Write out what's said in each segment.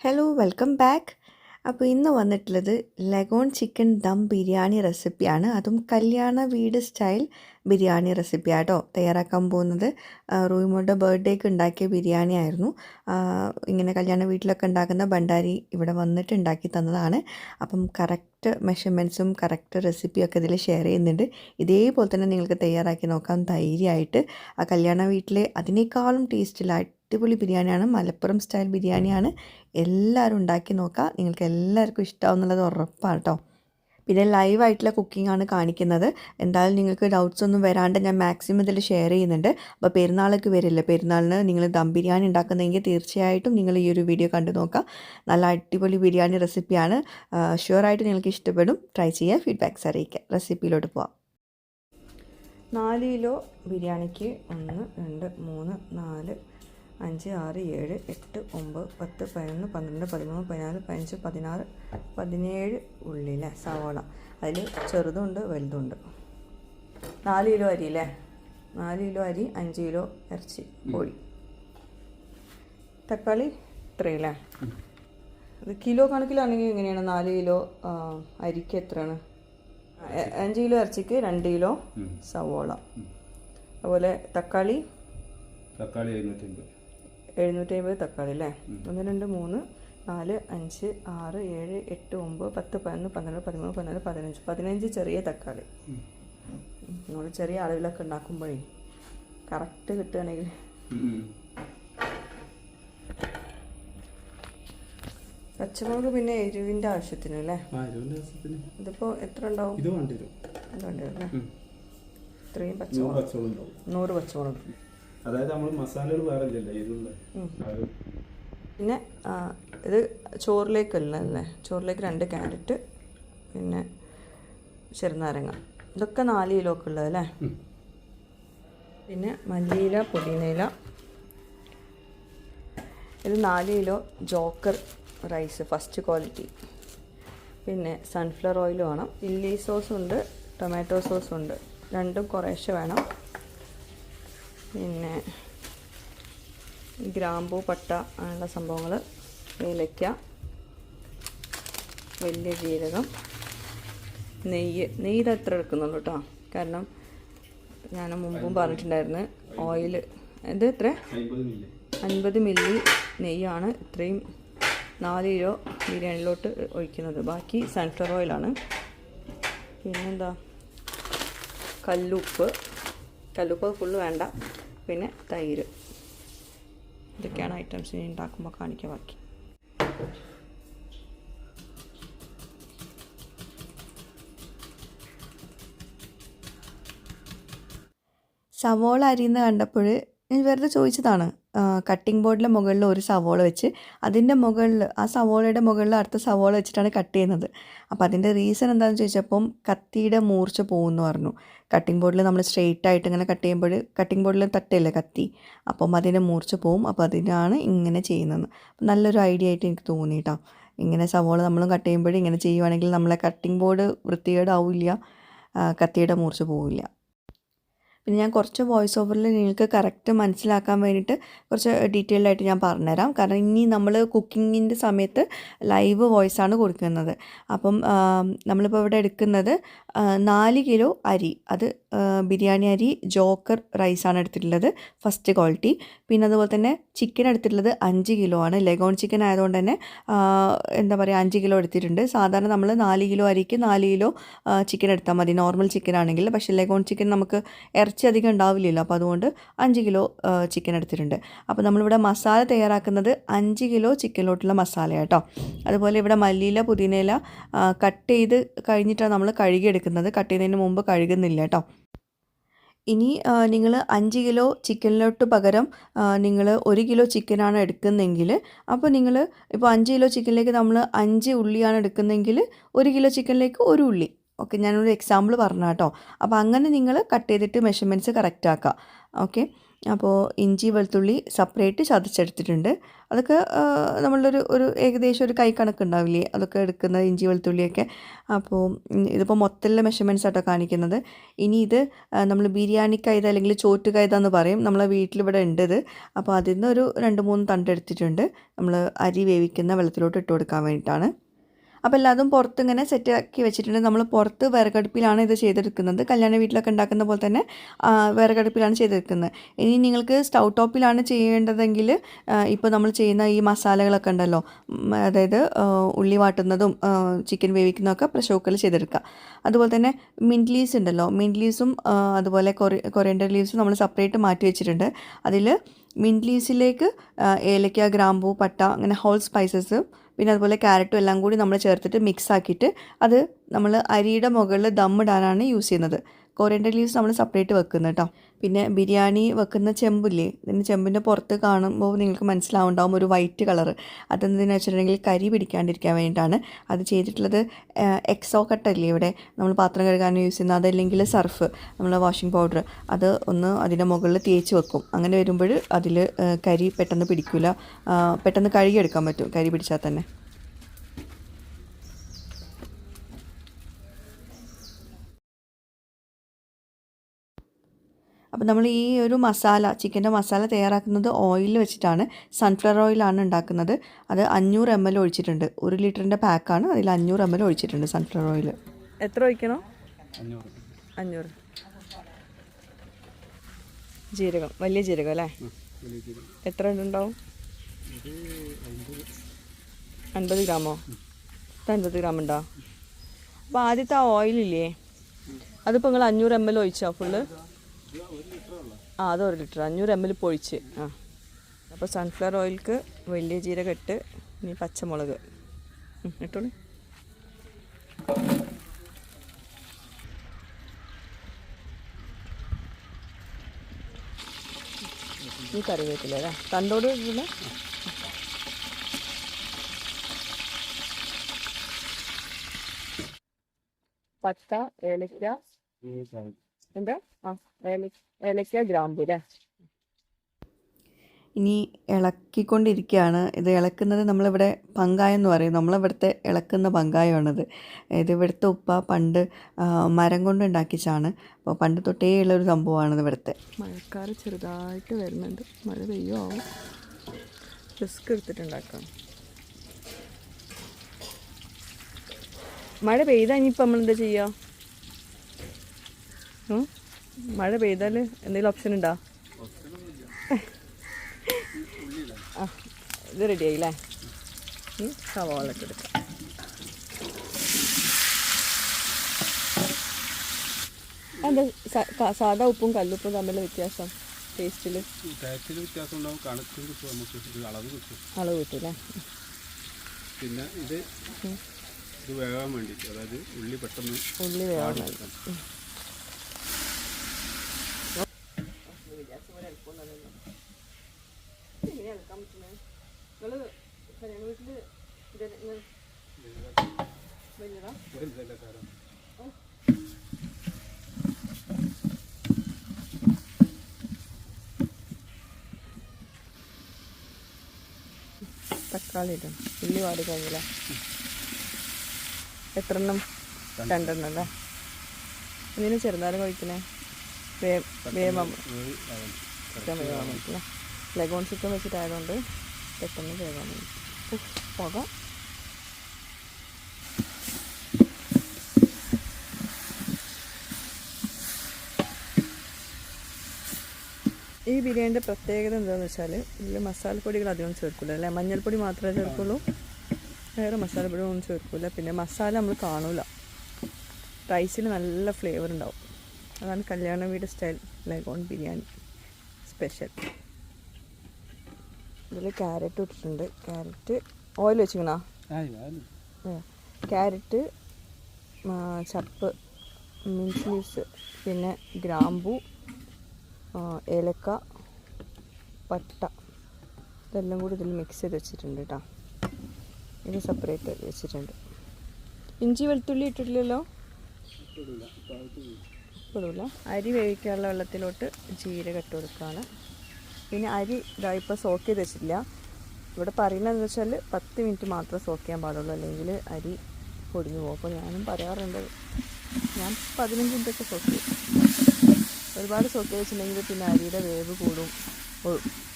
Hello welcome back അപ്പോൾ ഇന്ന് വന്നിട്ടുള്ളത് ലഗോൺ ചിക്കൻ ദം ബിരിയാണി റെസിപ്പിയാണ് അതും കല്യാണ വീട് സ്റ്റൈൽ ബിരിയാണി റെസിപ്പിയാട്ടോ തയ്യാറാക്കാൻ പോകുന്നത്. റൂയിമോയുടെ ബർത്ത്ഡേക്ക് ഉണ്ടാക്കിയ ബിരിയാണി ആയിരുന്നു. ഇങ്ങനെ കല്യാണ വീട്ടിലൊക്കെ ഉണ്ടാക്കുന്ന ഭണ്ഡാരി ഇവിടെ വന്നിട്ട് ഉണ്ടാക്കി തന്നതാണ്. അപ്പം കറക്റ്റ് മെഷർമെന്റ്സും കറക്റ്റ് റെസിപ്പിയൊക്കെ ഇതിൽ ഷെയർ ചെയ്യുന്നുണ്ട്. ഇതേപോലെ തന്നെ നിങ്ങൾക്ക് തയ്യാറാക്കി നോക്കാം ധൈര്യമായിട്ട് ആ കല്യാണ വീട്ടിലെ അതിനേക്കാളും ടേസ്റ്റിൽ അടിപൊളി ബിരിയാണിയാണ് മലപ്പുറം സ്റ്റൈൽ ബിരിയാണിയാണ്. എല്ലാവരും ഉണ്ടാക്കി നോക്കുക നിങ്ങൾക്ക് എല്ലാവർക്കും ഇഷ്ടമാവും എന്നുള്ളത് ഉറപ്പാണ് കേട്ടോ പിന്നെ ലൈവായിട്ടുള്ള കുക്കിംഗ് ആണ് കാണിക്കുന്നത്. എന്തായാലും നിങ്ങൾക്ക് ഡൗട്ട്സ് ഒന്നും വരാണ്ട് ഞാൻ മാക്സിമം ഇതിൽ ഷെയർ ചെയ്യുന്നുണ്ട്. അപ്പോൾ പെരുന്നാളൊക്കെ വരില്ല? പെരുന്നാളിന് നിങ്ങൾ ദം ബിരിയാണി ഉണ്ടാക്കുന്നതെങ്കിൽ തീർച്ചയായിട്ടും നിങ്ങൾ ഈ ഒരു വീഡിയോ കണ്ടു നോക്കുക നല്ല അടിപൊളി ബിരിയാണി റെസിപ്പിയാണ് ഷുവറായിട്ട് നിങ്ങൾക്ക് ഇഷ്ടപ്പെടും. ട്രൈ ചെയ്യുക ഫീഡ്ബാക്ക്സ് അറിയിക്കുക റെസിപ്പിയിലോട്ട് പോവാം. നാല് കിലോ ബിരിയാണിക്ക് ഒന്ന് രണ്ട് മൂന്ന് നാല് അഞ്ച് ആറ് ഏഴ് എട്ട് ഒമ്പത് പത്ത് പതിനൊന്ന് പന്ത്രണ്ട് പതിമൂന്ന് പതിനാല് പതിനഞ്ച് പതിനാറ് പതിനേഴ് ഉള്ളിലെ സവാള. അതിൽ ചെറുതുണ്ട് വലുതുണ്ട്. നാല് കിലോ അരി അല്ലേ? നാല് കിലോ അരി അഞ്ച് കിലോ ഇറച്ചി കോഴി. തക്കാളി ഇത്രയല്ലേ അത് കിലോ കണക്കിലാണെങ്കിൽ എങ്ങനെയാണ്? നാല് കിലോ അരിക്ക് എത്രയാണ്? അഞ്ച് കിലോ ഇറച്ചിക്ക് രണ്ട് കിലോ സവോള. അതുപോലെ തക്കാളി തക്കാളി എഴുന്നൂറ്റി അമ്പത് തക്കാളി അല്ലേ ഒന്ന് രണ്ട് മൂന്ന് നാല് അഞ്ച് ആറ് ഏഴ് എട്ട് ഒമ്പത് പത്ത് പതിനൊന്ന് പന്ത്രണ്ട് പതിമൂന്ന് പതിനാല് പതിനഞ്ച്. പതിനഞ്ച് ചെറിയ തക്കാളി. നമ്മൾ ചെറിയ അളവിലൊക്കെ ഉണ്ടാക്കുമ്പോഴേ കറക്റ്റ് കിട്ടുകയാണെങ്കിൽ. പച്ചമുളക് പിന്നെ എരിവിന്റെ ആവശ്യത്തിന് അല്ലേ? ഇതിപ്പോ എത്ര ഉണ്ടാവും? ഇത് വേണ്ടി വരും. ഇത്രയും പച്ചമുളക്. നൂറ് പച്ചമുളക്. അതായത് നമ്മൾ മസാലകൾ വേറെ ഇല്ലല്ലോ പിന്നെ ഇത് ചോറിലേക്കല്ല അല്ലേ ചോറിലേക്ക് രണ്ട് ക്യാരറ്റ് പിന്നെ ചെറുനാരങ്ങ. ഇതൊക്കെ നാല് കിലോ ഒക്കെ ഉള്ളത് അല്ലേ പിന്നെ മല്ലിയില പുതിനയില. ഇത് നാല് kilo joker rice first quality. പിന്നെ സൺഫ്ലവർ ഓയിൽ വേണം. ചില്ലി സോസ് ഉണ്ട് ടൊമാറ്റോ സോസ് ഉണ്ട് രണ്ടും കുറേശ്ശെ വേണം. പിന്നെ ഗ്രാമ്പൂ പട്ട അങ്ങനെയുള്ള സംഭവങ്ങൾ ഏലയ്ക്ക വലിയ ജീരകം നെയ്യ്. നെയ്യ് അത്ര എടുക്കുന്നുള്ളൂ കേട്ടോ. കാരണം ഞാൻ മുമ്പും പറഞ്ഞിട്ടുണ്ടായിരുന്നു ഓയിൽ എന്ത് എത്ര അൻപത് മില്ലി. നെയ്യാണ് ഇത്രയും നാല് കിലോ ബിരിയാണിയിലോട്ട് ഒഴിക്കുന്നത്. ബാക്കി സൺഫ്ലവർ ഓയിലാണ് പിന്നെന്താ? കല്ലുപ്പ്. കല്ലുപ്പ് ഫുള്ള് വേണ്ട. പിന്നെ തൈര്. ഇതൊക്കെയാണ് ഐറ്റംസ് ഇനി ഉണ്ടാക്കുമ്പോൾ കാണിക്കുക ബാക്കി. സവോള അരിയുന്ന കണ്ടപ്പോൾ ഞാൻ വെറുതെ ചോദിച്ചതാണ് കട്ടിംഗ് ബോർഡിലെ മുകളിൽ ഒരു സവോള വെച്ച് അതിന്റെ മുകളിൽ ആ സവോളയുടെ മുകളിൽ അടുത്ത സവോള വെച്ചിട്ടാണ് കട്ട് ചെയ്യുന്നത്. അപ്പോൾ അതിന്റെ റീസൺ എന്താണെന്ന് ചോദിച്ചപ്പം കത്തിയുടെ മൂർച്ച പോകുമെന്ന് പറഞ്ഞു. കട്ടിംഗ് ബോർഡിൽ നമ്മൾ സ്ട്രെയിറ്റ് ആയിട്ട് ഇങ്ങനെ കട്ട് ചെയ്യുമ്പോൾ കട്ടിംഗ് ബോർഡിൽ തട്ടയില്ല കത്തി? അപ്പം അതിന്റെ മൂർച്ച പോവും. അപ്പോൾ അതിനാണ് ഇങ്ങനെ ചെയ്യുന്നത്. നല്ലൊരു ഐഡിയ ആയിട്ട് എനിക്ക് തോന്നി കേട്ടോ ഇങ്ങനെ സവോള നമ്മളും കട്ട് ചെയ്യുമ്പോൾ ഇങ്ങനെ ചെയ്യുവാണെങ്കിൽ നമ്മളെ കട്ടിംഗ് ബോർഡ് വൃത്തികേടാവില്ല കത്തിയുടെ മൂർച്ച പോവില്ല. പിന്നെ ഞാൻ കുറച്ച് വോയിസ് ഓവറിൽ നിങ്ങൾക്ക് കറക്റ്റ് മനസ്സിലാക്കാൻ വേണ്ടിയിട്ട് കുറച്ച് ഡീറ്റെയിൽഡ് ആയിട്ട് ഞാൻ പറഞ്ഞുതരാം. കാരണം ഇനി നമ്മൾ കുക്കിങ്ങിന്റെ സമയത്ത് ലൈവ് വോയിസ് ആണ് കൊടുക്കുന്നത്. അപ്പം നമ്മളിപ്പോൾ ഇവിടെ എടുക്കുന്നത് നാല് കിലോ അരി. അത് ബിരിയാണി അരി ജോക്കർ റൈസാണ് എടുത്തിട്ടുള്ളത് ഫസ്റ്റ് ക്വാളിറ്റി പിന്നെ അതുപോലെ തന്നെ ചിക്കൻ എടുത്തിട്ടുള്ളത് അഞ്ച് കിലോ ആണ്. ലെഗോൺ ചിക്കൻ ആയതുകൊണ്ട് തന്നെ എന്താ പറയുക അഞ്ച് കിലോ എടുത്തിട്ടുണ്ട്. സാധാരണ നമ്മൾ നാല് കിലോ അരിക്ക് നാല് കിലോ ചിക്കൻ എടുത്താൽ മതി. നോർമൽ ചിക്കൻ ആണെങ്കിൽ. പക്ഷേ ലെഗോൺ ചിക്കൻ നമുക്ക് ഇറച്ചി അധികം ഉണ്ടാവില്ലല്ലോ. അപ്പോൾ അതുകൊണ്ട് അഞ്ച് കിലോ ചിക്കൻ എടുത്തിട്ടുണ്ട്. അപ്പോൾ നമ്മളിവിടെ മസാല തയ്യാറാക്കുന്നത് അഞ്ച് കിലോ ചിക്കനിലോട്ടുള്ള മസാല കേട്ടോ അതുപോലെ ഇവിടെ മല്ലിയില പുതിനയില കട്ട് ചെയ്ത് കഴിഞ്ഞിട്ടാണ് നമ്മൾ കഴുകിയെടുക്കുന്നത്. കട്ട് ചെയ്യുന്നതിന് മുമ്പ് കഴുകുന്നില്ല കേട്ടോ ഇനി നിങ്ങൾ അഞ്ച് കിലോ ചിക്കനിലോട്ട് പകരം നിങ്ങൾ ഒരു കിലോ ചിക്കനാണ് എടുക്കുന്നതെങ്കിൽ അപ്പോൾ നിങ്ങൾ ഇപ്പോൾ അഞ്ച് കിലോ ചിക്കനിലേക്ക് നമ്മൾ അഞ്ച് ഉള്ളിയാണ് എടുക്കുന്നതെങ്കിൽ ഒരു കിലോ ചിക്കനിലേക്ക് ഒരു ഉള്ളി. ഓക്കെ ഞാനൊരു എക്സാമ്പിൾ പറഞ്ഞ കേട്ടോ അപ്പോൾ അങ്ങനെ നിങ്ങൾ കട്ട് ചെയ്തിട്ട് മെഷർമെന്റ്സ് കറക്റ്റ് ആക്കുക ഓക്കെ അപ്പോൾ ഇഞ്ചി വെളുത്തുള്ളി സെപ്പറേറ്റ് ചതച്ചെടുത്തിട്ടുണ്ട്. അതൊക്കെ നമ്മളൊരു ഒരു ഏകദേശം ഒരു കൈ കണക്ക് ഉണ്ടാവില്ലേ? അതൊക്കെ എടുക്കുന്ന ഇഞ്ചി വെളുത്തുള്ളിയൊക്കെ. അപ്പോൾ ഇതിപ്പോൾ മൊത്തത്തിലുള്ള മെഷർമെന്റ്സ് ആട്ടോ കാണിക്കുന്നത്. ഇനി ഇത് നമ്മൾ ബിരിയാണി കൈത അല്ലെങ്കിൽ ചോറ്റ് കൈത എന്ന് പറയും. നമ്മളെ വീട്ടിലിവിടെ ഉണ്ട് ഇത്. അപ്പോൾ അതിൽ നിന്ന് ഒരു രണ്ട് മൂന്ന് തണ്ട് എടുത്തിട്ടുണ്ട്. നമ്മൾ അരി വേവിക്കുന്ന വെള്ളത്തിലോട്ട് ഇട്ട് കൊടുക്കാൻ വേണ്ടിയിട്ടാണ്. അപ്പോൾ എല്ലാതും പുറത്ത് ഇങ്ങനെ സെറ്റ് ആക്കി വെച്ചിട്ടുണ്ട്. നമ്മൾ പുറത്ത് വിറകടുപ്പിലാണ് ഇത് ചെയ്തെടുക്കുന്നത്. കല്യാണ വീട്ടിലൊക്കെ ഉണ്ടാക്കുന്ന പോലെ തന്നെ വിറകടുപ്പിലാണ് ചെയ്തെടുക്കുന്നത്. ഇനി നിങ്ങൾക്ക് സ്റ്റൗ ടോപ്പിലാണ് ചെയ്യേണ്ടതെങ്കിൽ ഇപ്പോൾ നമ്മൾ ചെയ്യുന്ന ഈ മസാലകളൊക്കെ ഉണ്ടല്ലോ അതായത് ഉള്ളി വാട്ടുന്നതും ചിക്കൻ വേവിക്കുന്നതൊക്കെ പ്രഷർ കുക്കറിൽ ചെയ്തെടുക്കുക. അതുപോലെ തന്നെ മിന്റ് ലീവ്സ് ഉണ്ടല്ലോ മിന്റ് ലീവ്സും അതുപോലെ കൊറി കൊറിയൻഡർ ലീവ്സും നമ്മൾ സെപ്പറേറ്റ് മാറ്റി വെച്ചിട്ടുണ്ട്. അതിൽ മിന്റ് ലീവ്സിലേക്ക് ഏലക്ക ഗ്രാമ്പൂ പട്ട അങ്ങനെ ഹോൾ സ്പൈസസ് പിന്നെ അതുപോലെ ക്യാരറ്റും എല്ലാം കൂടി നമ്മൾ ചേർത്തിട്ട് മിക്സ് ആക്കിയിട്ട് അത് നമ്മൾ അരിയുടെ മുകളിൽ ദമ്മിടാനാണ് യൂസ് ചെയ്യുന്നത്. കൊറിയൻഡർ ലീവ്സ് നമ്മൾ സെപ്പറേറ്റ് വെക്കുന്നത് കേട്ടോ പിന്നെ ബിരിയാണി വെക്കുന്ന ചെമ്പില്ലേ ഇതിന്റെ ചെമ്പിന്റെ പുറത്ത് കാണുമ്പോൾ നിങ്ങൾക്ക് മനസ്സിലാവുണ്ടാവും ഒരു വൈറ്റ് കളർ അതെന്തിനാ വെച്ചിട്ടുണ്ടെങ്കിൽ കരി പിടിക്കാണ്ടിരിക്കാൻ വേണ്ടിയിട്ടാണ്. അത് ചെയ്തിട്ടുള്ളത് എക്സോ കട്ടല്ലേ ഇവിടെ? നമ്മൾ പാത്രം കഴുകാൻ യൂസ് ചെയ്യുന്ന അതല്ലെങ്കിൽ സർഫ് നമ്മൾ വാഷിംഗ് പൗഡർ അത് ഒന്ന് അതിന്റെ മുകളിൽ തേച്ച് വെക്കും. അങ്ങനെ വരുമ്പോൾ അതിൽ കരി പെട്ടെന്ന് പിടിക്കില്ല പെട്ടെന്ന് കഴുകിയെടുക്കാൻ പറ്റും കരി പിടിച്ചാൽ തന്നെ. അപ്പോൾ നമ്മൾ ഈ ഒരു മസാല ചിക്കന്റെ മസാല തയ്യാറാക്കുന്നത് ഓയിൽ വെച്ചിട്ടാണ്. സൺഫ്ലവർ ഓയിലാണ് ഉണ്ടാക്കുന്നത്. അത് അഞ്ഞൂറ് എം എൽ ഒഴിച്ചിട്ടുണ്ട്. ഒരു ലിറ്ററിന്റെ പാക്കാണ്. അതിൽ അഞ്ഞൂറ് എം എൽ ഒഴിച്ചിട്ടുണ്ട് സൺഫ്ലവർ ഓയിൽ എത്ര ഒഴിക്കണോ? അഞ്ഞൂറ്. ജീരകം. വലിയ ജീരകം അല്ലേ? വലിയ ജീരകം. എത്ര ഉണ്ടാവും? അൻപത്. ഗ്രാമോ? അൻപത് ഗ്രാം ഉണ്ടോ? അപ്പോൾ ആദ്യത്തെ ആ ഓയിലില്ലേ അതിപ്പോൾ നിങ്ങൾ അഞ്ഞൂറ് എം എൽ ഒഴിച്ചോ ഫുള്ള് ആ അത് ഒരു ലിറ്റർ അഞ്ഞൂറ് എം എൽ പൊഴിച്ച്. ആ. അപ്പോൾ സൺഫ്ലവർ ഓയിൽക്ക് വലിയ ജീരകം ഇട്ട് ഇനി പച്ചമുളക്. ഇട്ടോളി. ഈ കറിവേപ്പില അല്ലേ? തണ്ടോട് ഇടുന്നത് പട്ട ഏലക്ക. എന്താ? ആ ഏല- ഏലക്ക ഗ്രാമ്പു അല്ലേ ഇനി ഇളക്കിക്കൊണ്ടിരിക്കുകയാണ്. ഇത് ഇളക്കുന്നത് നമ്മളിവിടെ പങ്കായം എന്ന് പറയും. നമ്മളിവിടുത്തെ ഇളക്കുന്ന പങ്കായമാണിത് ഇത് ഇവിടുത്തെ ഉപ്പ പണ്ട് മരം കൊണ്ട് ഉണ്ടാക്കിച്ചാണ് അപ്പോൾ പണ്ട് തൊട്ടേ ഉള്ളൊരു സംഭവമാണ് ഇവിടുത്തെ. മഴക്കാർ ചെറുതായിട്ട് വരുന്നുണ്ട്. മഴ പെയ്യോ റിസ്ക് എടുത്തിട്ടുണ്ടാക്കാം. മഴ പെയ്താൽ ഇനിയിപ്പോൾ നമ്മൾ എന്താ ചെയ്യുക? മഴ പെയ്താൽ എന്തെങ്കിലും ഓപ്ഷൻ ഉണ്ടോ? ആ ഇത് റെഡി ആയില്ലേ? സവാളൊക്കെ സവാള ഇട്ട് എടുക്കാം. എന്താ സാധാ ഉപ്പും കല്ലുപ്പും തമ്മിലുള്ള വ്യത്യാസം? ടേസ്റ്റിൽ ടേസ്റ്റിൽ വ്യത്യാസം ഉണ്ടാവും. കണക്കും കിട്ടും. നമുക്ക് അളവ് കിട്ടും. അളവ് കിട്ടൂലേ പിന്നെ ഇത് ഇത് വേകാൻ വേണ്ടിയിട്ട് അതായത് ഉള്ളി പെട്ടെന്ന് ഉള്ളി വേകാൻ വാടിയെടുക്കാൻ. തക്കാളി ഇടും ഉള്ളി വാടി കഴിയില്ല. എത്ര എണ്ണം രണ്ടെണ്ണം അല്ലേ എന്തിനു ചെറുതാരം കഴിക്കണേ വേമം. ചിക്കൻ വേവാൻ വേണ്ടിയിട്ടില്ല ലഗോൺ ചിക്കൻ വെച്ചിട്ടായതുകൊണ്ട് പെട്ടെന്ന് വേഗം ഉഫ്, പുക. ഈ ബിരിയാണിന്റെ പ്രത്യേകത എന്താണെന്ന് വെച്ചാൽ ഇതിൽ മസാലപ്പൊടികൾ അധികം ചേർക്കില്ല അല്ലേ? മഞ്ഞൾപ്പൊടി മാത്രമേ ചേർക്കുള്ളൂ. വേറെ മസാലപ്പൊടി ഒന്നും ചേർക്കില്ല പിന്നെ മസാല നമ്മൾ കാണൂല. റൈസിന് നല്ല ഫ്ലേവർ ഉണ്ടാവും. അതാണ് കല്യാണ വീട് സ്റ്റൈൽ ലഗോൺ ബിരിയാണി സ്പെഷ്യൽ ഇതിൽ ക്യാരറ്റ് ഇട്ടിട്ടുണ്ട്. ക്യാരറ്റ് ഓയിൽ വെച്ചിക്കണോ ആയി. ക്യാരറ്റ് ചപ്പ് മിൻസ് ലീവ്സ് പിന്നെ ഗ്രാമ്പു ഏലക്ക പട്ട ഇതെല്ലാം കൂടി ഇതിൽ മിക്സ് ചെയ്ത് വെച്ചിട്ടുണ്ട് കേട്ടോ ഇത് സെപ്പറേറ്റ് വെച്ചിട്ടുണ്ട്. ഇഞ്ചി വെളുത്തുള്ളി ഇട്ടിട്ടില്ലല്ലോ? അത് അരി വേവിക്കാനുള്ള വെള്ളത്തിലോട്ട് ജീരക ഇട്ട് കൊടുക്കുകയാണ്. പിന്നെ അരി ഇതാ സോക്ക് ചെയ്ത് വെച്ചിട്ടില്ല. ഇവിടെ പറയുന്നതെന്ന് വെച്ചാൽ പത്ത് മിനിറ്റ് മാത്രമേ സോക്ക് ചെയ്യാൻ പാടുള്ളൂ. അല്ലെങ്കിൽ അരി പൊടിഞ്ഞു പോകും. അപ്പോൾ ഞാനും പറയാറുണ്ട് ഞാൻ പതിനഞ്ച് മിനിറ്റൊക്കെ സോക്ക് ചെയ്യും. ഒരുപാട് സോക്ക് വെച്ചിട്ടുണ്ടെങ്കിൽ പിന്നെ അരിയുടെ വേവ് കൂടും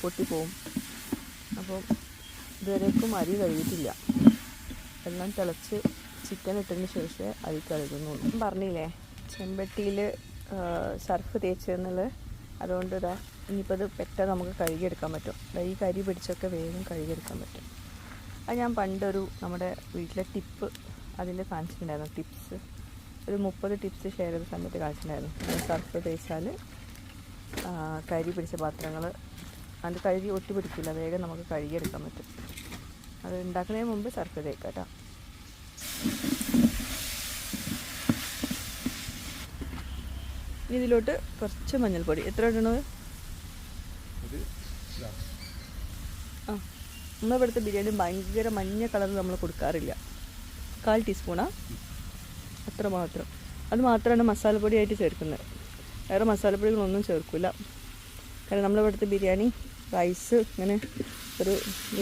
പൊട്ടിപ്പോവും. അപ്പോൾ ഇതുവരേക്കും അരി കഴുകിയിട്ടില്ല. എല്ലാം തിളച്ച് ചിക്കൻ ഇട്ടതിന് ശേഷമേ അരി കഴുകുന്നുള്ളൂ. ഞാൻ പറഞ്ഞില്ലേ ചെമ്പട്ടിയിൽ സർഫ് തേച്ചെന്നുള്ളത് അതുകൊണ്ട് ഇതാ ഇനിയിപ്പോൾ ഇത് പെട്ടെന്ന് നമുക്ക് കഴുകിയെടുക്കാൻ പറ്റും. ഈ കരി പിടിച്ചൊക്കെ വേഗം കഴുകിയെടുക്കാൻ പറ്റും. അത് ഞാൻ പണ്ടൊരു നമ്മുടെ വീട്ടിലെ ടിപ്പ് അതിന്റെ കാണിച്ചിട്ടുണ്ടായിരുന്നു ടിപ്സ്. ഒരു മുപ്പത് ടിപ്സ് ഷെയർ ചെയ്ത സമയത്ത് കാണിച്ചിട്ടുണ്ടായിരുന്നു. സർഫ് തേച്ചാൽ കരി പിടിച്ച പാത്രങ്ങൾ അതിന്റെ കഴുകി ഒട്ടി പിടിക്കില്ല വേഗം നമുക്ക് കഴുകിയെടുക്കാൻ പറ്റും. അത് ഉണ്ടാക്കുന്നതിന് മുമ്പ് സർഫ് തേക്കാം കേട്ടോ. ഇതിലോട്ട് കുറച്ച് മഞ്ഞൾപ്പൊടി. എത്ര ഇടണത്? ആ നമ്മളിവിടുത്തെ ബിരിയാണി ഭയങ്കര മഞ്ഞ കളർ നമ്മൾ കൊടുക്കാറില്ല. കാൽ ടീസ്പൂണാ? അത്ര മാത്രം. അത് മാത്രമാണ് മസാലപ്പൊടിയായിട്ട് ചേർക്കുന്നത്. വേറെ മസാലപ്പൊടികളൊന്നും ചേർക്കില്ല കാരണം നമ്മളിവിടുത്തെ ബിരിയാണി റൈസ് ഇങ്ങനെ ഒരു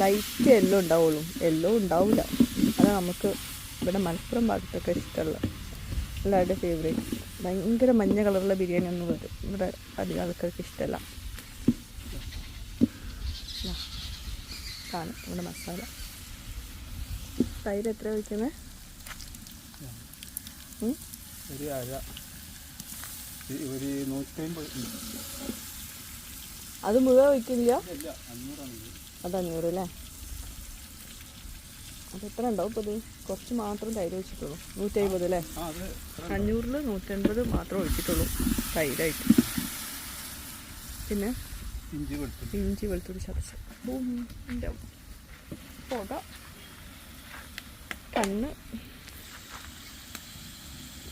ലൈറ്റ് എല്ലോ ഉണ്ടാവുള്ളൂ. എല്ലോ ഉണ്ടാവില്ല. അതാണ് നമുക്ക് ഇവിടെ മലപ്പുറം ഭാഗത്തൊക്കെ ഇഷ്ടമുള്ള. എല്ലാവരുടെ ഫേവറേറ്റ് ഭയങ്കര മഞ്ഞ കളറുള്ള ബിരിയാണി ഒന്നും വരും ഇവിടെ അധികം ആൾക്കാർക്ക് ഇഷ്ടമല്ല. കാണാം നമ്മുടെ മസാല. തൈര് എത്ര ഒഴിക്കുന്നത് ഒരു അര. ഒരു നൂറ്റമ്പത്. അത് മുഴുവൻ വയ്ക്കില്ല. അത് അഞ്ഞൂറ് അല്ലേ? അത് എത്ര ഉണ്ടാവും ഇപ്പോൾ ഇത് കുറച്ച് മാത്രം തൈര് വെച്ചിട്ടുള്ളൂ നൂറ്റി അമ്പത് അല്ലേ? ആ അത് അൻപത് അഞ്ഞൂറിൽ നൂറ്റൻപത് മാത്രം ഒഴിച്ചിട്ടുള്ളൂ തൈരായിട്ട്. പിന്നെ? ഇഞ്ചി വെളുത്തുള്ളി. ഇഞ്ചി വെളുത്തുള്ളി ചതച്ച്. ഭൂമി പുക കണ്ണ്.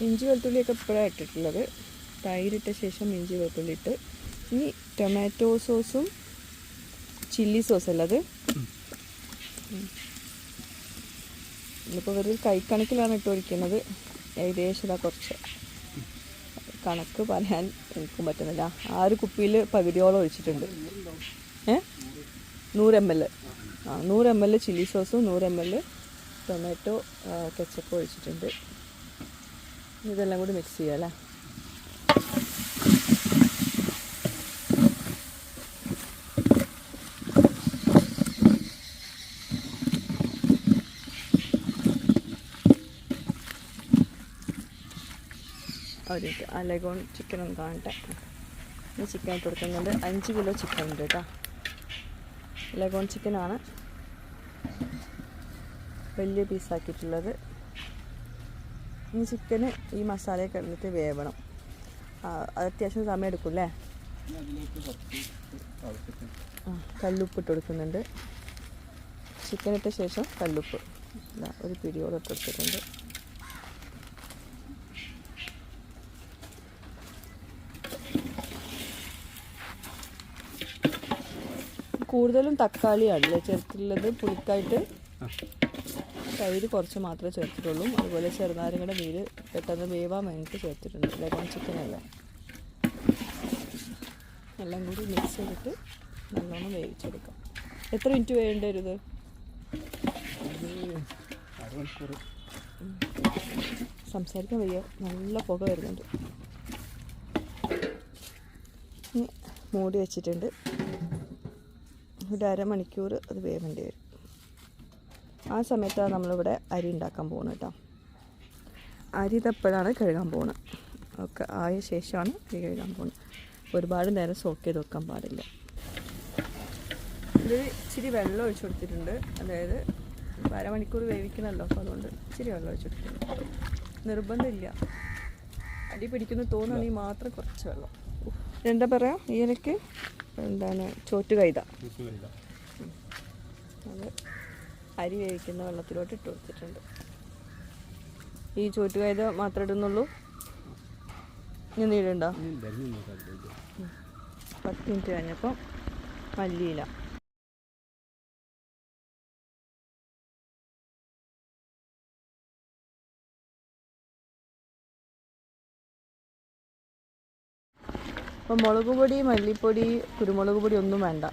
ഇഞ്ചി വെളുത്തുള്ളിയൊക്കെ ഇപ്പോഴാണ് ഇട്ടിട്ടുള്ളത്. തൈരിട്ട ശേഷം ഇഞ്ചി വെളുത്തുള്ളി ഇട്ട് ഇനി ടൊമാറ്റോ സോസും ചില്ലി സോസ് അല്ലത് ഇതിപ്പോൾ വെറുതെ കൈക്കണക്കിലാണ് ഇട്ട് ഒഴിക്കുന്നത് ഏകദേശം ഇതാ കുറച്ച്. കണക്ക് പറയാൻ എനിക്കും പറ്റുന്നില്ല. ആ ഒരു കുപ്പിയിൽ പകുതിയോളം ഒഴിച്ചിട്ടുണ്ട്. ഏ? നൂറ് എം എൽ. ആ നൂറ് എം എൽ ചില്ലി സോസും നൂറ് എം എൽ ടൊമാറ്റോ കെച്ചപ്പ് ഒഴിച്ചിട്ടുണ്ട്. ഇതെല്ലാം കൂടി മിക്സ് ചെയ്യാം അല്ലേ? ഒരു അലഗോൺ ചിക്കൻ ഒന്ന് കാണട്ടെ. ഈ ചിക്കൻ ഇട്ട് കൊടുക്കുന്നുണ്ട്. അഞ്ച് കിലോ ചിക്കൻ ഉണ്ട് കേട്ടോ. ലഗോൺ ചിക്കനാണ് വലിയ പീസാക്കിയിട്ടുള്ളത് ഈ ചിക്കന് ഈ മസാലയൊക്കെ ഇട്ടിട്ട് വേവണം. അത് അത്യാവശ്യം സമയം എടുക്കും അല്ലേ ഇനി കല്ലുപ്പ് ഇട്ട് കൊടുക്കുന്നുണ്ട്. ചിക്കൻ ഇട്ട ശേഷം കല്ലുപ്പ്. ഒരു പിടിയോടെ ഇട്ട് കൊടുത്തിട്ടുണ്ട്. കൂടുതലും തക്കാളിയാണല്ലേ? ചെറുത്തുള്ളത് പുളിക്കായിട്ട് തൈര് കുറച്ച് മാത്രമേ ചേർത്തിട്ടുള്ളൂ. അതുപോലെ ചെറുനാരങ്ങയുടെ നീര് പെട്ടെന്ന് വേവാൻ വേണ്ടിയിട്ട് ചേർത്തിട്ടുണ്ട്. ലെമൺ ചിക്കൻ എല്ലാം കൂടി മിക്സ് ചെയ്തിട്ട് നല്ലോണം വേവിച്ചെടുക്കാം. എത്ര മിനിറ്റ് വേണ്ടരുത് സംസാരിക്കാൻ വയ്യ. നല്ല പുക വരുന്നുണ്ട്. മൂടി വെച്ചിട്ടുണ്ട്. ഒരു അരമണിക്കൂർ അത് വേവേണ്ടി വരും. ആ സമയത്താണ് നമ്മളിവിടെ അരി ഉണ്ടാക്കാൻ പോകുന്നത് കേട്ടോ. അരി ഇതെപ്പോഴാണ് കഴുകാൻ പോകുന്നത് ഒക്കെ ആയ ശേഷമാണ് അരി കഴുകാൻ പോകുന്നത് ഒരുപാട് നേരം സോക്ക് ചെയ്ത് വെക്കാൻ പാടില്ല. ഇതിൽ ഇച്ചിരി വെള്ളം ഒഴിച്ചു കൊടുത്തിട്ടുണ്ട്. അതായത് അരമണിക്കൂർ വേവിക്കണമല്ലോ അപ്പോൾ അതുകൊണ്ട് ഇച്ചിരി വെള്ളം ഒഴിച്ചു കൊടുത്തിട്ടുണ്ട്. നിർബന്ധമില്ല. അടി പിടിക്കുന്നു തോന്നുകയാണെങ്കിൽ മാത്രം കുറച്ച് വെള്ളം. എന്താ പറയുക ഈ ഇലയ്ക്ക് എന്താണ്? ചോറ്റ് കൈത കൂട്ട് അത് അരി വേവിക്കുന്ന വെള്ളത്തിലോട്ട് ഇട്ട് കൊടുത്തിട്ടുണ്ട്. ഈ ചോറ്റു കൈത മാത്രമേ ഇടുന്നുള്ളൂ. ഇനി നീടുണ്ടോ. പത്ത് മിനിറ്റ് കഴിഞ്ഞപ്പോൾ മല്ലിയില. അപ്പം മുളക് പൊടി മല്ലിപ്പൊടി കുരുമുളക് പൊടി ഒന്നും വേണ്ട.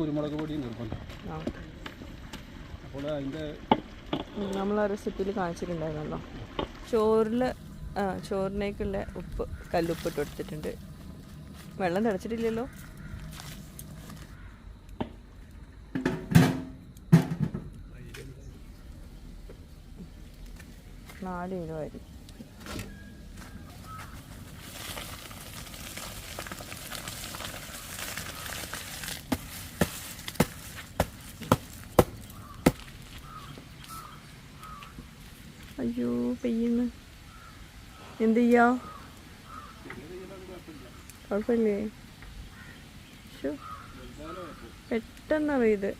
കുരുമുളക് പൊടി നിർബന്ധം. അപ്പോൾ അതിന്റെ നമ്മൾ ആ റെസിപ്പിയിൽ കാണിച്ചിട്ടുണ്ടായിരുന്നല്ലോ. ചോറിൽ ചോറിനേക്കുള്ള ഉപ്പ് കല്ലുപ്പ് ഇട്ട് കൊടുത്തിട്ടുണ്ട്. വെള്ളം തിളച്ചിട്ടില്ലല്ലോ? നാല് കിലോ അരി പെയ്യുന്നു. എന്ത് ചെയ്യാ? കുഴപ്പമില്ലേ? പെട്ടെന്ന് പെയ്ത്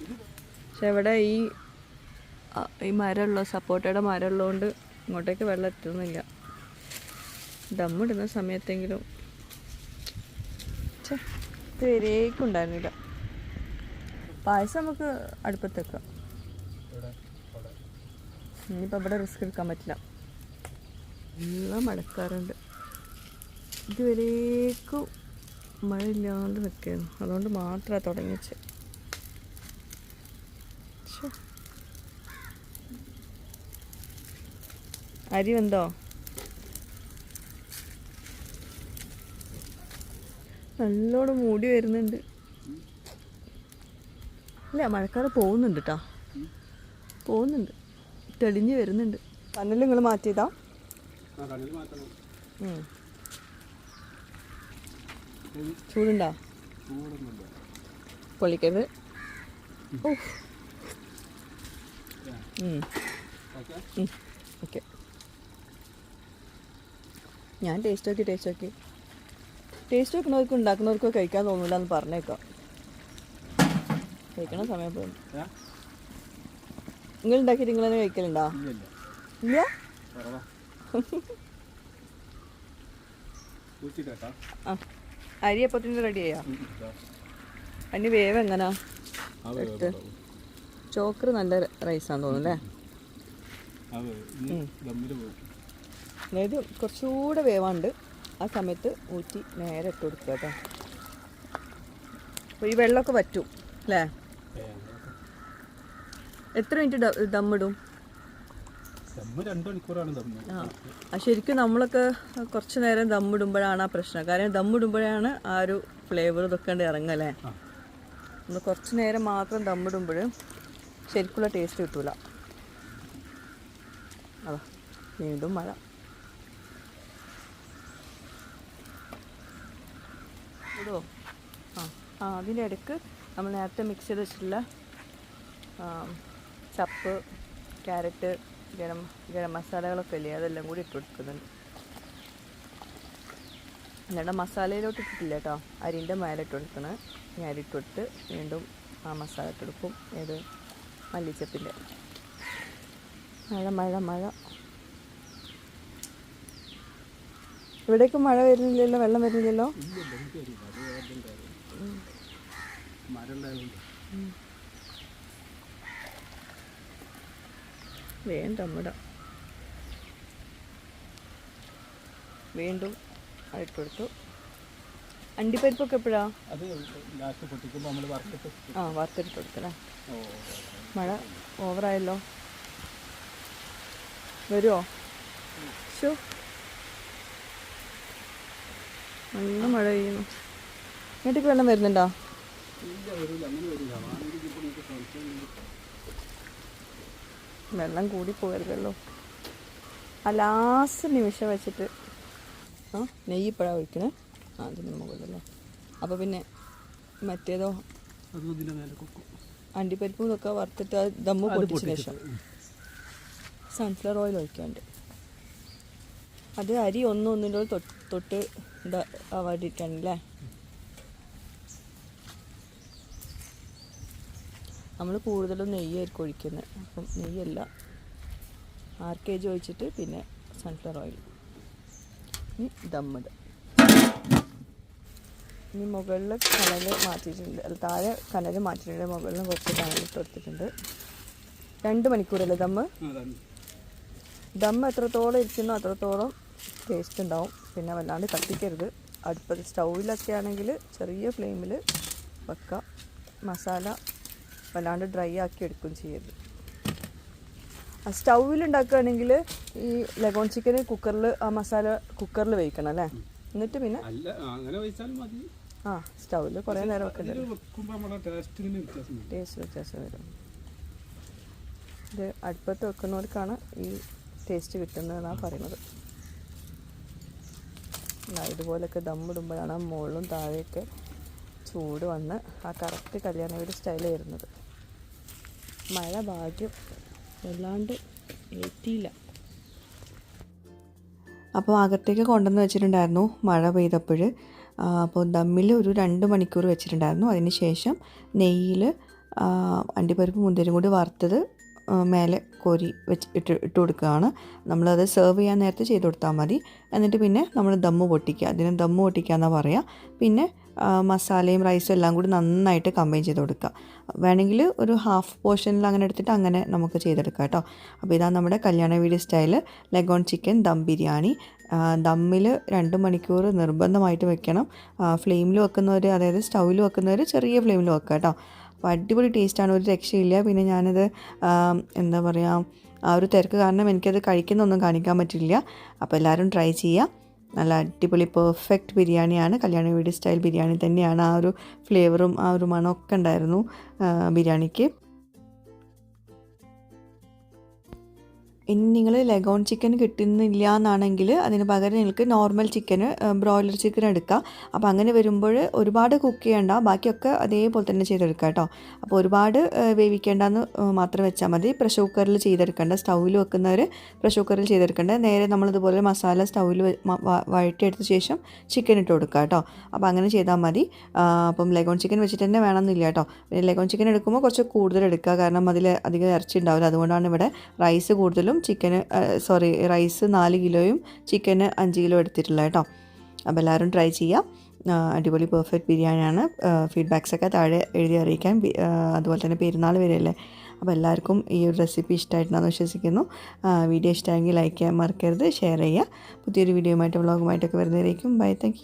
പക്ഷെ ഇവിടെ ഈ ഈ മരമുള്ള സപ്പോർട്ടയുടെ മരമുള്ളതുകൊണ്ട് ഇങ്ങോട്ടേക്ക് വെള്ളം എത്തുന്നില്ല. ദമ്മിടുന്ന സമയത്തെങ്കിലും. ഛെ, ഇത് വരേക്കും ഉണ്ടായിരുന്നില്ല. പായസം നമുക്ക് അടുപ്പത്തേക്കാം ഇനിയിപ്പോൾ ഇവിടെ റിസ്ക് എടുക്കാൻ പറ്റില്ല. എല്ലാം മഴക്കാറുണ്ട്. ഇതുവരേക്കും മഴ ഇല്ലാണ്ട് നിൽക്കുകയാണ്. അതുകൊണ്ട് മാത്രമാണ് തുടങ്ങിച്ച് അരി എന്തോ നല്ലോണം മൂടി വരുന്നുണ്ട്. ഇല്ല മഴക്കാറ് പോകുന്നുണ്ട് കേട്ടോ പോകുന്നുണ്ട്. തെളിഞ്ഞ് വരുന്നുണ്ട്. കണ്ണിൽ നിങ്ങൾ മാറ്റിയതാ? ചൂടുണ്ടോ? ഓഹ് ഓക്കെ ഞാൻ ടേസ്റ്റ് നോക്കി ടേസ്റ്റ് നോക്കി. ടേസ്റ്റ് വെക്കുന്നവർക്ക് ഉണ്ടാക്കുന്നവർക്ക് കഴിക്കാൻ തോന്നില്ല എന്ന് പറഞ്ഞേക്കാം. കഴിക്കണ സമയം പോയി. നിങ്ങൾ ഉണ്ടാക്കിയിട്ട് നിങ്ങൾ തന്നെ കഴിക്കലുണ്ടോ? ഇല്ല ആ അരി അപ്പത്തിന്റെ റെഡി ചെയ്യാം. അതിന് വേവ് എങ്ങനാ? എടുത്ത്. ചോക്കർ നല്ല റൈസാന്ന് തോന്നുന്നു അല്ലേ? അതെ ഇനി ദമ്മിൽ പോകും അതായത് കുറച്ചുകൂടെ വേവാണ്ട് ആ സമയത്ത് ഊറ്റി നേരെ ഇട്ട് കൊടുക്കുക കേട്ടോ. അപ്പോൾ ഈ വെള്ളമൊക്കെ പറ്റും അല്ലേ? എത്ര മിനിറ്റ് ദമ്മിടും ദമ്മ് രണ്ട് മണിക്കൂറാണ് ദമ്മ് ആ ആ ശരിക്കും നമ്മളൊക്കെ കുറച്ച് നേരം ദമ്മിടുമ്പോഴാണ് ആ പ്രശ്നം. കാരണം ദമ്മിടുമ്പോഴാണ് ആ ഒരു ഫ്ലേവർ ഇതൊക്കെ ഉണ്ട് ഇറങ്ങല്ലേ? നമ്മൾ കുറച്ച് നേരം മാത്രം ദമ്മിടുമ്പോൾ ശരിക്കുള്ള ടേസ്റ്റ് കിട്ടൂല. അതാ വീണ്ടും മഴ. ഇതോ ആ ആ അതിന്റെ ഇടയ്ക്ക് നമ്മൾ നേരത്തെ മിക്സ് ചെയ്ത് വെച്ചിട്ടുള്ള ചപ്പ് ക്യാരറ്റ് ഗരം ഗരം മസാലകളൊക്കെ ഇല്ലേ? അതെല്ലാം കൂടി ഇട്ട് കൊടുക്കുന്നുണ്ട്. എന്നിട്ട് മസാലയിലോട്ട് ഇട്ടിട്ടില്ല കേട്ടോ. അരിന്റെ മേലെ ഇട്ട് കൊടുക്കണേ. ഞാൻ അരി ഇട്ട് കൊടുത്ത് വീണ്ടും ആ മസാല ഇട്ട് കൊടുക്കും. ഏത്? മല്ലിച്ചപ്പിന്റെ. മഴ മഴ മഴ. ഇവിടേക്ക് മഴ വരുന്നില്ലല്ലോ? വെള്ളം വരുന്നില്ലല്ലോ? ഇല്ലല്ല എനിക്ക് ഉണ്ടായതുകൊണ്ട് വേണ്ട നമ്മുടെ വീണ്ടും ഇട്ട് കൊടുത്തു അണ്ടിപ്പരിപ്പൊക്കെ എപ്പോഴാ? അത് ലാസ്റ്റ് പൊട്ടിക്കുമ്പോൾ നമ്മൾ വറുത്തിട്ട് ആ വറുത്തിട്ട് കൊടുക്കണേ മഴ ഓവറായല്ലോ. വരുമോ ഷോ നല്ല മഴ പെയ്യുന്നു. ഇങ്ങോട്ടേക്ക് വെള്ളം വരുന്നുണ്ടോ ഇല്ല വരില്ല അങ്ങനെ വരില്ല വാണെങ്കിൽ ഇപ്പോൾ നിങ്ങൾക്ക് സംശയം വെള്ളം കൂടി പോകരുതല്ലോ ആ ലാസ്റ്റ് നിമിഷം വെച്ചിട്ട് ആ നെയ്യ് ഇപ്പോഴാണ് ഒഴിക്കണേ? ആ അതിന് മുകളിലല്ലേ. അപ്പോൾ പിന്നെ മറ്റേതോ അണ്ടിപ്പരിപ്പും ഇതൊക്കെ വറുത്തിട്ട് ദമ്മ് പൊട്ടിച്ചതിന് ശേഷം. സൺഫ്ലവർ ഓയിൽ ഒഴിക്കാണ്ട് അത് അരി ഒന്നും ഒന്നിന്റെ തൊട്ട് തൊട്ട് ഇതാ ആവാതിരിക്കാണല്ലേ നമ്മൾ കൂടുതലും നെയ്യായിരിക്കും ഒഴിക്കുന്നത്. അപ്പം നെയ്യല്ല. ആർ കെ ജി ഒഴിച്ചിട്ട് പിന്നെ സൺഫ്ലവർ ഓയിൽ ഇനി ദമ്മിട് ഇനി മുകളിൽ കനൽ മാറ്റിയിട്ടുണ്ട്. താഴെ കനൽ മാറ്റിയിട്ടുണ്ട്. മുകളിൽ കുറച്ച് കനലിട്ട് തൊടുത്തിട്ടുണ്ട് രണ്ട് മണിക്കൂറല്ലേ ദമ്മ്? ദമ്മ്. എത്രത്തോളം ഇരിക്കുന്നോ അത്രത്തോളം ടേസ്റ്റ് ഉണ്ടാവും. പിന്നെ വല്ലാണ്ട് കത്തിക്കരുത്. അടുപ്പത്ത് സ്റ്റൗവിലൊക്കെ ആണെങ്കിൽ ചെറിയ ഫ്ലെയിമിൽ വെക്കുക മസാല വല്ലാണ്ട് ഡ്രൈ ആക്കി എടുക്കുകയും ചെയ്യരുത്. ആ സ്റ്റൗവിൽ ഉണ്ടാക്കുകയാണെങ്കിൽ ഈ ലഗോൺ ചിക്കൻ കുക്കറിൽ ആ മസാല കുക്കറിൽ വേവിക്കണം അല്ലേ? എന്നിട്ട് പിന്നെ? ആ, സ്റ്റൗവിൽ കുറേ നേരം വ്യത്യാസം ടേസ്റ്റ് വ്യത്യാസം വരും. ഇത് അടുപ്പത്ത് വെക്കുന്നവർക്കാണ് ഈ ടേസ്റ്റ് കിട്ടുന്നതെന്നാണ് പറയുന്നത്. ദാ ഇതുപോലൊക്കെ ദമ്മിടുമ്പോഴാണ് മുകളിലും താഴെയൊക്കെ ചൂട് വന്ന് ആ കറക്റ്റ് കല്യാണ വീട് സ്റ്റൈൽ വരുന്നത് മഴ ഭാഗ്യം വല്ലാണ്ട് എത്തിയില്ല അപ്പോൾ അകത്തേക്ക് കൊണ്ടുവന്ന് വെച്ചിട്ടുണ്ടായിരുന്നു മഴ പെയ്തപ്പോൾ. അപ്പോൾ ദമ്മിൽ ഒരു രണ്ട് മണിക്കൂർ വെച്ചിട്ടുണ്ടായിരുന്നു. അതിന് ശേഷം നെയ്യിൽ അണ്ടിപ്പരിപ്പ് മുന്തിരിയും കൂടി വറുത്തത് മേലെ കോരി വെച്ച് ഇട്ട് ഇട്ട് കൊടുക്കുകയാണ്. നമ്മളത് സെർവ് ചെയ്യാൻ നേരത്തെ ചെയ്ത് കൊടുത്താൽ മതി. എന്നിട്ട് പിന്നെ നമ്മൾ ദമ്മ് പൊട്ടിക്കുക. അതിന് ദമ്മ് പൊട്ടിക്കുക എന്നാണ് പറയുക പിന്നെ മസാലയും റൈസും എല്ലാം കൂടി നന്നായിട്ട് കമ്പൈൻ ചെയ്ത് കൊടുക്കുക. വേണമെങ്കിൽ ഒരു ഹാഫ് പോർഷനിൽ അങ്ങനെ എടുത്തിട്ട് അങ്ങനെ നമുക്ക് ചെയ്തെടുക്കാം കേട്ടോ. അപ്പോൾ ഇതാണ് നമ്മുടെ കല്യാണ വീട് style on chicken dum biryani. ദമ്മിൽ രണ്ട് മണിക്കൂർ നിർബന്ധമായിട്ട് വെക്കണം. ഫ്ലെയിമിൽ വെക്കുന്നവർ അതായത് സ്റ്റൗവിൽ വെക്കുന്നവർ ചെറിയ ഫ്ലെയിമിൽ വെക്കുക കേട്ടോ. അപ്പോൾ അടിപൊളി ടേസ്റ്റാണ് ഒരു രക്ഷയില്ല. പിന്നെ ഞാനത് എന്താ പറയുക ആ ഒരു തിരക്ക് കാരണം എനിക്കത് കഴിക്കുന്നൊന്നും കാണിക്കാൻ പറ്റില്ല. അപ്പോൾ എല്ലാവരും ട്രൈ ചെയ്യുക. നല്ല അടിപൊളി പെർഫെക്റ്റ് ബിരിയാണിയാണ്. കല്യാണ വീട് സ്റ്റൈൽ ബിരിയാണി തന്നെയാണ്. ആ ഒരു ഫ്ലേവറും ആ ഒരു മണമൊക്കെ ഉണ്ടായിരുന്നു ബിരിയാണിക്ക്. ഇനി നിങ്ങൾ ലെഗോൺ ചിക്കൻ കിട്ടുന്നില്ല എന്നാണെങ്കിൽ അതിന് പകരം നിങ്ങൾക്ക് നോർമൽ ചിക്കന് ബ്രോയിലർ ചിക്കൻ എടുക്കാം. അപ്പോൾ അങ്ങനെ വരുമ്പോൾ ഒരുപാട് കുക്ക് ചെയ്യേണ്ട ബാക്കിയൊക്കെ അതേപോലെ തന്നെ ചെയ്തെടുക്കുക കേട്ടോ. അപ്പോൾ ഒരുപാട് വേവിക്കേണ്ടെന്ന് മാത്രം വെച്ചാൽ മതി. പ്രഷർ കുക്കറിൽ ചെയ്തെടുക്കേണ്ട സ്റ്റൗവിൽ വെക്കുന്നവർ പ്രഷർ കുക്കറിൽ ചെയ്തെടുക്കേണ്ട. നേരെ നമ്മളിതുപോലെ മസാല സ്റ്റൗവിൽ വഴറ്റിയെടുത്ത ശേഷം ചിക്കൻ ഇട്ട് കൊടുക്കുക കേട്ടോ. അപ്പോൾ അങ്ങനെ ചെയ്താൽ മതി. അപ്പം ലെഗോൺ ചിക്കൻ വെച്ചിട്ട് തന്നെ വേണമെന്നില്ല കേട്ടോ. പിന്നെ ലെഗോൺ ചിക്കൻ എടുക്കുമ്പോൾ കുറച്ച് കൂടുതൽ എടുക്കുക. കാരണം അതിൽ അധികം ഇറച്ചി ഉണ്ടാവില്ല അതുകൊണ്ടാണ് ഇവിടെ റൈസ് കൂടുതലും ചിക്കന് സോറി റൈസ് നാല് കിലോയും ചിക്കന് അഞ്ച് കിലോ എടുത്തിട്ടുള്ള കേട്ടോ. അപ്പോൾ എല്ലാവരും ട്രൈ ചെയ്യാം. അടിപൊളി പെർഫെക്റ്റ് ബിരിയാണിയാണ് ഫീഡ്ബാക്സൊക്കെ താഴെ എഴുതി അറിയിക്കാൻ അതുപോലെ തന്നെ പെരുന്നാൾ വരെയല്ലേ? അപ്പോൾ എല്ലാവർക്കും ഈ ഒരു റെസിപ്പി ഇഷ്ടമായിട്ടുണ്ടെന്ന് വിശ്വസിക്കുന്നു. വീഡിയോ ഇഷ്ടമായെങ്കിൽ ലൈക്ക് ചെയ്യാൻ മറക്കരുത് ഷെയർ ചെയ്യുക. പുതിയൊരു വീഡിയോയുമായിട്ട് വ്ളോഗുമായിട്ടൊക്കെ വരുന്നതായിരിക്കും ബൈ താങ്ക്